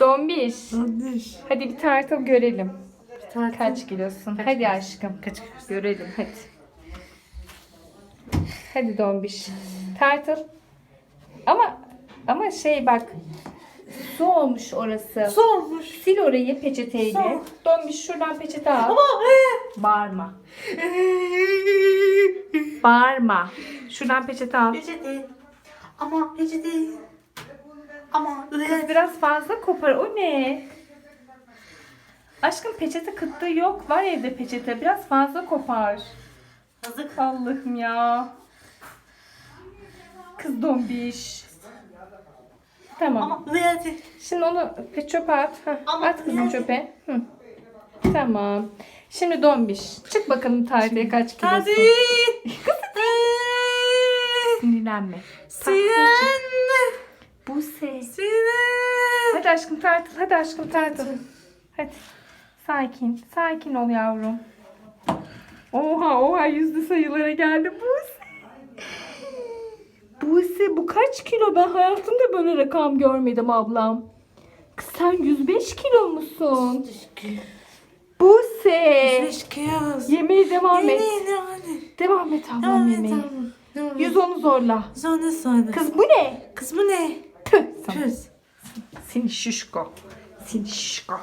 Dombiş. Yanlış. Hadi bir tartıl görelim. Tartın. Kaç kilosun? Kaç hadi kilosun? aşkım. Kaç kilosun? Görelim hadi. Hadi Dombiş. Tartıl. Ama ama şey bak. Su olmuş orası. Su olmuş. Sil orayı peçeteyle. Su. Dombiş şuradan peçete al. Ama Bağırma. Bağırma. Şuradan peçete al. peçete. Ama peçete. Ama Kız biraz fazla kopar. O ne? Aşkım peçete kıtlığı yok. Var evde peçete. Biraz fazla kopar. Yazık. Allah'ım ya. Kız dombiş. Tamam. Ama. Şimdi onu bir çöpe at. Heh, Ama at kızım çöpe. Hı. Tamam. Şimdi dombiş. Çık bakalım tarihte kaç kilosun. Hadi. Sinirlenme. Siren. Aşkım tartıl. Hadi aşkım tartıl. Hadi. Sakin. Sakin ol yavrum. Oha oha yüzlü sayılara geldi Buse. Buse bu kaç kilo? Ben hayatımda böyle rakam görmedim ablam. Kız sen 105 kilo musun? Buse. Beş kez. Yemeğe devam et. Devam et ablam yemeğe. tamam. 110'u zorla. Sonra sonra. Kız bu ne? Kız bu ne? Tüh sana. Сінщишко. Сінщишко.